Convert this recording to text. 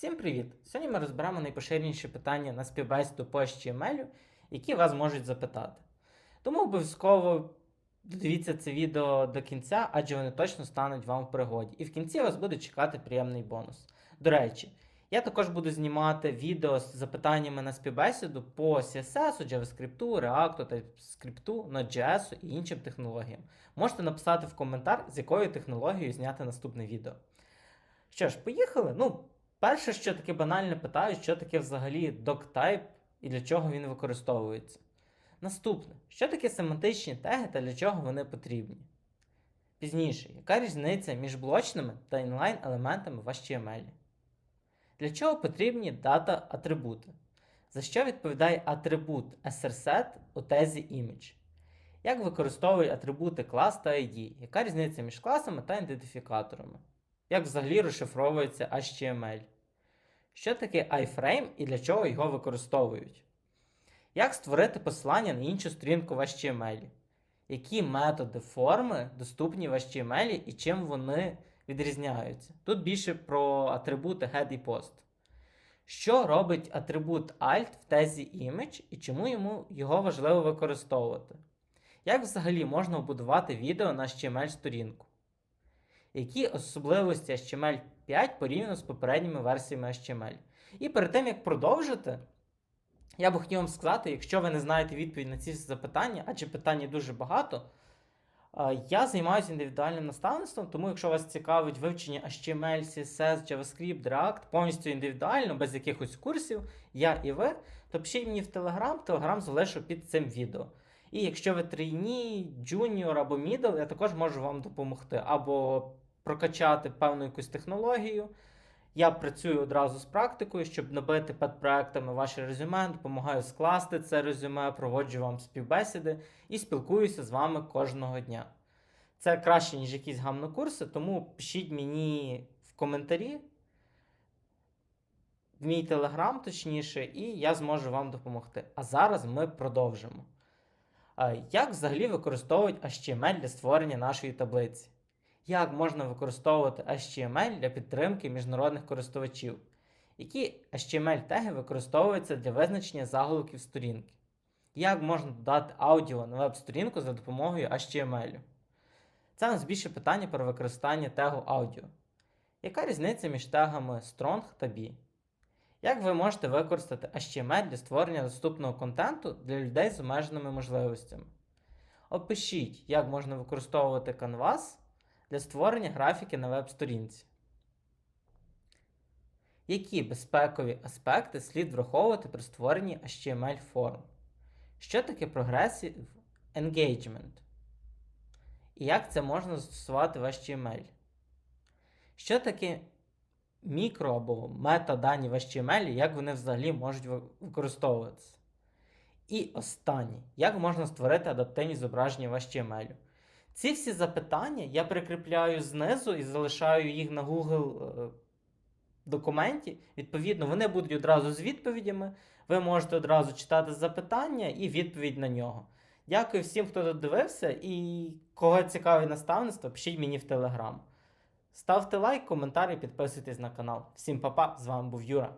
Всім привіт! Сьогодні ми розберемо найпоширеніші питання на співбесіду по HTML, які вас можуть запитати. Тому обов'язково дивіться це відео до кінця, адже вони точно стануть вам в пригоді. І в кінці вас буде чекати приємний бонус. До речі, я також буду знімати відео з запитаннями на співбесіду по CSS, JavaScript, React, TypeScript, Node.js і іншим технологіям. Можете написати в коментар, з якою технологією зняти наступне відео. Що ж, поїхали? Ну, перше, що таке банальне питають, що таке взагалі doctype і для чого він використовується. Наступне, що таке семантичні теги та для чого вони потрібні? Пізніше, яка різниця між блочними та інлайн елементами в HTML? Для чого потрібні дата атрибути? За що відповідає атрибут srset у тезі image? Як використовують атрибути клас та ID? Яка різниця між класами та ідентифікаторами? Як взагалі розшифровується HTML? Що таке iframe і для чого його використовують? Як створити посилання на іншу сторінку в HTML? Які методи форми доступні в HTML і чим вони відрізняються? Тут більше про атрибути head і post. Що робить атрибут alt в тезі image і чому йому його важливо використовувати? Як взагалі можна побудувати відео на HTML-сторінку? Які особливості HTML5 порівняно з попередніми версіями HTML? І перед тим як продовжити, я би хотів вам сказати, якщо ви не знаєте відповідь на ці запитання, адже питань дуже багато, е, я займаюся індивідуальним наставництвом, тому якщо вас цікавить вивчення HTML, CSS, JavaScript, React повністю індивідуально, без якихось курсів, я і ви, то пишіть мені в Telegram, Telegram залишу під цим відео. І якщо ви трійні, джуніор або мідл, я також можу вам допомогти або прокачати певну якусь технологію. Я працюю одразу з практикою, щоб набити під проектами ваше резюме, допомагаю скласти це резюме, проводжу вам співбесіди і спілкуюся з вами кожного дня. Це краще, ніж якісь гамнокурси, тому пишіть мені в коментарі, в мій телеграм, точніше, і я зможу вам допомогти. А зараз ми продовжимо. Як взагалі використовують HTML для створення нашої таблиці? Як можна використовувати HTML для підтримки міжнародних користувачів? Які HTML-теги використовуються для визначення заголовків сторінки? Як можна додати аудіо на веб-сторінку за допомогою HTML? Це нас більше питання про використання тегу аудіо. Яка різниця між тегами strong та B? Як ви можете використати HTML для створення доступного контенту для людей з обмеженими можливостями? Опишіть, як можна використовувати Canvas для створення графіки на веб-сторінці. Які безпекові аспекти слід враховувати при створенні HTML форм? Що таке Progressive Engagement? І як це можна застосувати в HTML? Що таке мікро або метадані в HTML, як вони взагалі можуть використовуватися? І останнє, як можна створити адаптивні зображення в HTML? Ці всі запитання я прикріпляю знизу і залишаю їх на Google е, документі. Відповідно, вони будуть одразу з відповідями. Ви можете одразу читати запитання і відповідь на нього. Дякую всім, хто додивився, і кого цікавить наставництво, пишіть мені в Телеграм. Ставте лайк, коментар і підписуйтесь на канал. Всім па-па, з вами був Юра.